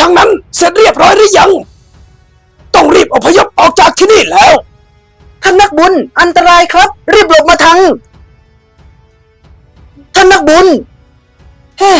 ทั้งนั้นเสร็จเรียบร้อยหรือยัง ต้องรีบอพยพออกจากที่นี่แล้ว ท่านนักบุญ อันตรายครับ รีบหลบมาทาง ท่านนักบุญ เฮ้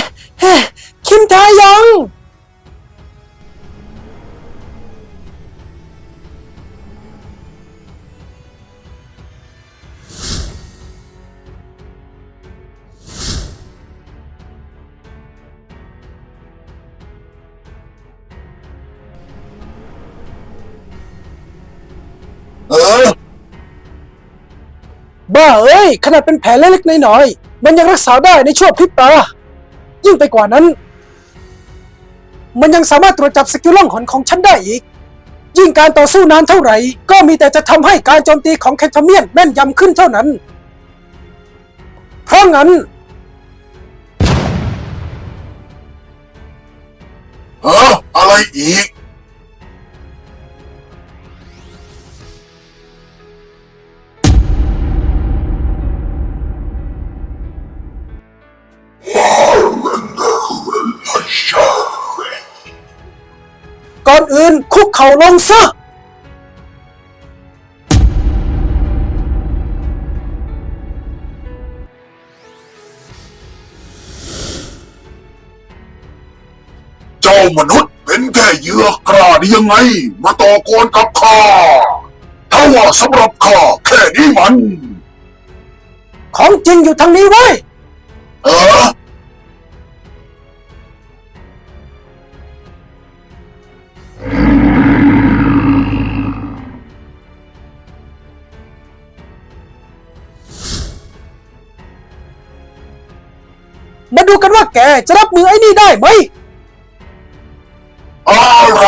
ขนาดเป็นแผลเล็กๆน้อยๆมันยังรักษาได้ในช่วงพริบตา ยิ่งไปกว่านั้น มันยังสามารถตรวจจับสกิลล่องหนของฉันได้อีก ยิ่งการต่อสู้นานเท่าไหร่ ก็มีแต่จะทำให้การโจมตีของแคทเมียนแม่นยำขึ้นเท่านั้น เพราะงั้นฮะอะไรอีก คุกเข่าลงซะเจ้ามนุษย์เป็นแค่เหยื่อกล้าได้ยังไง มาต่อกรกับข้าถ้าว่าสำหรับข้าแค่นี้มัน ของจริงอยู่ทางนี้ไว้ย เออ กันว่าแกจะรับมือไอ้นี่ได้ไหม อะไร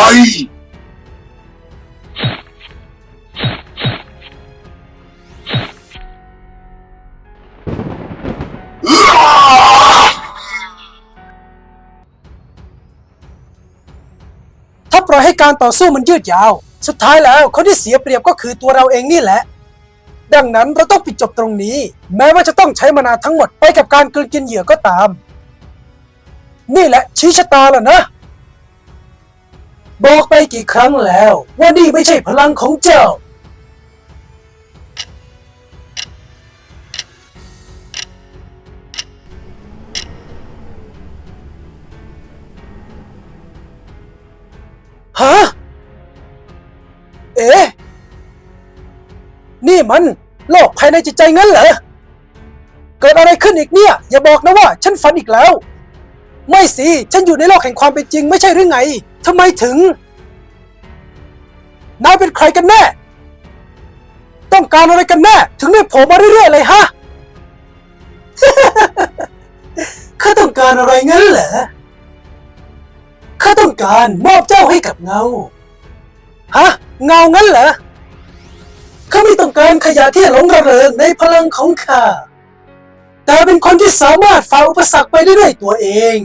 ถ้าปล่อยให้การต่อสู้มันยืดยาว สุดท้ายแล้วคนที่เสียเปรียบก็คือตัวเราเองนี่แหละ ดังนั้นเราต้องปิดจบตรงนี้ แม้ว่าจะต้องใช้มานาวทั้งหมดไปกับการกลืนกินเหยื่อก็ตาม นี่แหละชี้ชะตาแล้วนะ บอกไปกี่ครั้งแล้ว ว่านี่ไม่ใช่พลังของเจ้า ฮะ เอ๊ะ นี่มันโลกภายในจิตใจงั้นเหรอ เกิดอะไรขึ้นอีกเนี่ย อย่าบอกนะว่าฉันฝันอีกแล้ว ไม่สิ ฉันอยู่ในโลกแห่งความเป็นจริงไม่ใช่หรือไงทำไมถึง นายเป็นใครกันแน่ ต้องการอะไรกันแน่ ถึงได้โผล่มาเรื่อยๆเลยฮะ ข้าต้องการอะไรงั้นเหรอ ข้าต้องการมอบเจ้าให้กับเงา ฮะ เงางั้นเหรอ ข้าไม่ต้องการขยะที่หลงระเริงในพลังของข้าแต่เป็นคนที่สามารถฝ่าอุปสรรคไปได้ด้วยตัวเอง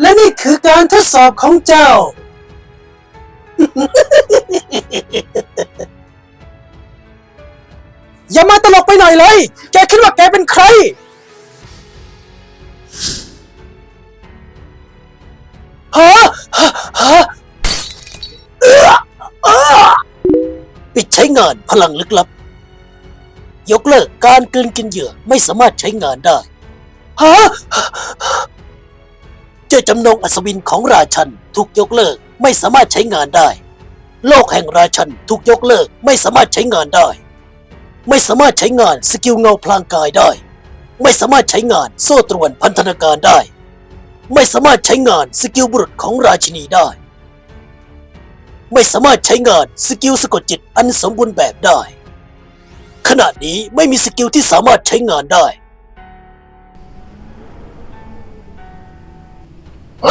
และนี่คือการทดสอบของเจ้า อย่ามาตลกไปหน่อยเลย แกคิดว่าแกเป็นใคร ฮะ ฮะ ฮะเอื้ออ้าปิดใช้งานพลังลึกลับ ยกเลิกการกลืนกินเหยื่อไม่สามารถใช้งานได้ ฮะ เจาจำนงอัศวินของราชันถูกยกเลิกไม่สามารถใช้งานได้ โลกแห่งราชันถูกยกเลิกไม่สามารถใช้งานได้ ไม่สามารถใช้งานสกิลเงาพลางกายได้ ไม่สามารถใช้งานโซ่ตรวนพันธนาการได้ ไม่สามารถใช้งานสกิลบุรุษของราชินีได้ ไม่สามารถใช้งานสกิลสะกดจิตอันสมบูรณ์แบบได้ ขณะนี้ไม่มีสกิลที่สามารถใช้งานได้ คุ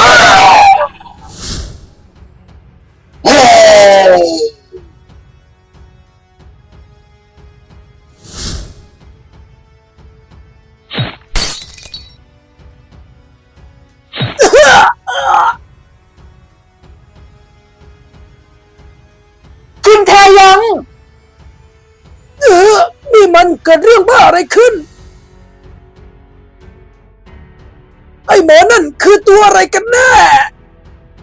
ณแทยังเออนี่มันเกิดเรื่องบ้าอะไรขึ้น อ้หมอนั่นคือตัวอะไรกันแน่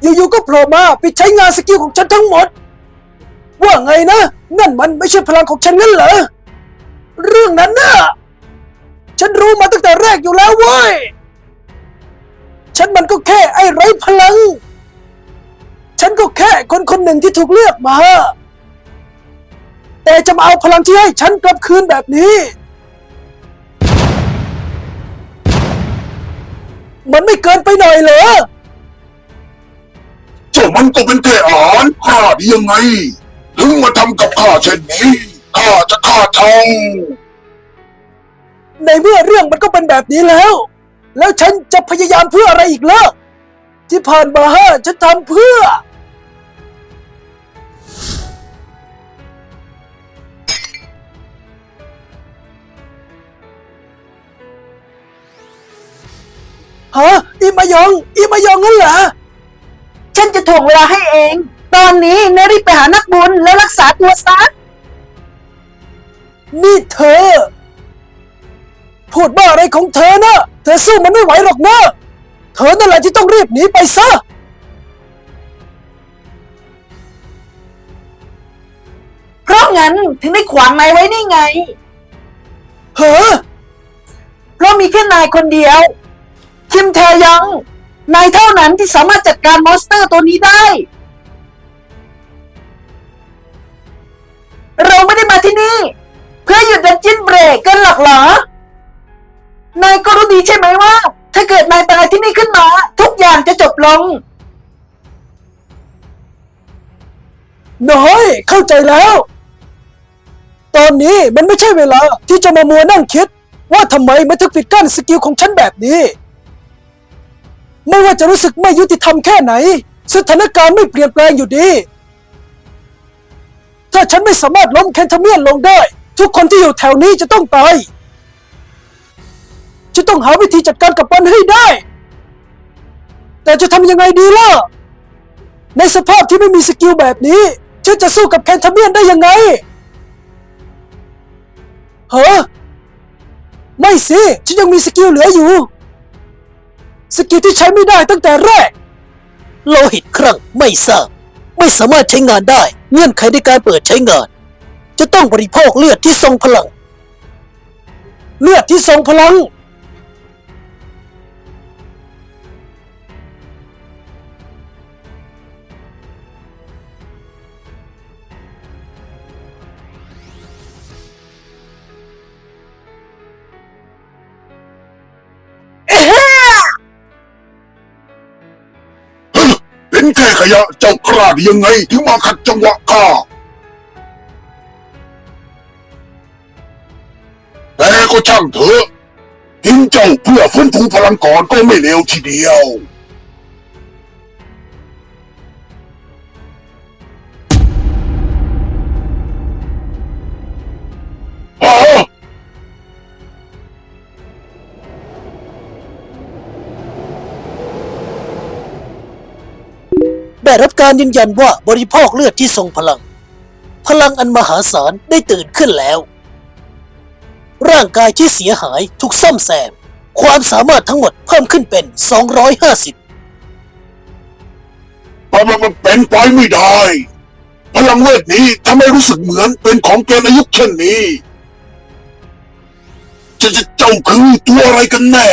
อยู่ๆก็โผล่มาไปใช้งานสกิลของฉันทั้งหมด ว่าไงนะ นั่นมันไม่ใช่พลังของฉันงั้นเหรอ เรื่องนั้นน่ะ ฉันรู้มาตั้งแต่แรกอยู่แล้วเว้ย ฉันมันก็แค่ไอ้ไร้พลัง ฉันก็แค่คนคนหนึ่งที่ถูกเลือกมา แต่จะมาเอาพลังที่ให้ฉันกลับคืนแบบนี้ มันไม่เกินไปหน่อยเหรอเจ้ามันก็เป็นแค่อาหารข้าได้ยังไง ถึงมาทำกับข้าเช่นนี้ ข้าจะฆ่าเท่าในเมื่อเรื่องมันก็เป็นแบบนี้แล้ว แล้วฉันจะพยายามเพื่ออะไรอีกล่ะที่ผ่านมาฮะฉันทำเพื่อ ฮะอีมายองอีมายองงั้นเหรอ ฉันจะถ่วงเวลาให้เอง ตอนนี้เนรีบไปหานักบุญแล้วรักษาตัวซะ นี่เธอ พูดบ้าอะไรของเธอนะเธอสู้มันไม่ไหวหรอกนะเธอนั่นแหละที่ต้องรีบหนีไปซะ เพราะงั้นถึงได้ขวางนายไว้นี่ไง เฮ้อเพราะมีแค่นายคนเดียว คิมแทยองนายเท่านั้นที่สามารถจัดการมอนสเตอร์ตัวนี้ได้ เราไม่ได้มาที่นี่ เพื่อหยุดดันจินเบรกกันหรอกเหรอ นายก็รู้ดีใช่ไหมว่า ถ้าเกิดนายตายที่นี่ขึ้นมา ทุกอย่างจะจบลง น้อยเข้าใจแล้ว ตอนนี้มันไม่ใช่เวลาที่จะมามัวนั่งคิด ว่าทำไมมันถึงปิดกั้นสกิลของฉันแบบนี้ ไม่ว่าจะรู้สึกไม่ยุติธรรมแค่ไหน สถานการณ์ไม่เปลี่ยนแปลงอยู่ดี ถ้าฉันไม่สามารถล้มแคนทาเมียนลงได้ ทุกคนที่อยู่แถวนี้จะต้องตายจะต้องหาวิธีจัดการกับมันให้ได้ แต่จะทำยังไงดีล่ะ ในสภาพที่ไม่มีสกิลแบบนี้ ฉันจะสู้กับแคนทาเมียนได้ยังไงเฮ้อไม่สิ ฉันยังมีสกิลเหลืออยู่ สกิลที่ใช้ไม่ได้ตั้งแต่แรก โลหิตครั่งไม่ทราบ ไม่สามารถใช้งานได้ เงื่อนไขในการเปิดใช้งาน จะต้องบริโภคเลือดที่ทรงพลัง เลือดที่ทรงพลัง นแค่ขยะเจ้ากล้าได้ยังไง ถึงมาขัดจังหวะข้าแต่ก็ช่างเถอะทิ้งเจ้าเพื่อฟื้นฟูพลังก่อนก็ไม่เลวทีเดียว ได้รับการยืนยันว่าบริโภคเลือดที่ทรงพลัง พลังอันมหาศาลได้ตื่นขึ้นแล้ว ร่างกายที่เสียหายถูกซ่อมแซม ความสามารถทั้งหมดเพิ่มขึ้นเป็น 250มันมันมันเป็นไปไม่ได้ พลังเวทนี้ทำให้รู้สึกเหมือนเป็นของเกณฑ์อายุเช่นนี้จะจะเจ้าคือตัวอะไรกันแน่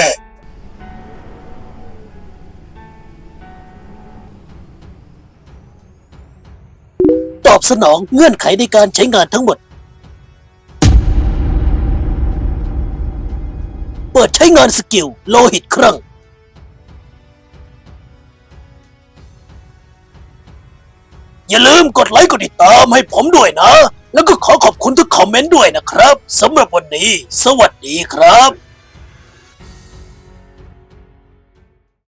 สนองเงื่อนไขในการใช้งานทั้งหมด เปิดใช้งานสกิล โลหิตครั้งอย่าลืมกดไลค์กดติดตามให้ผมด้วยนะ แล้วก็ขอขอบคุณทุกคอมเมนต์ด้วยนะครับสำหรับวันนี้ สวัสดีครับ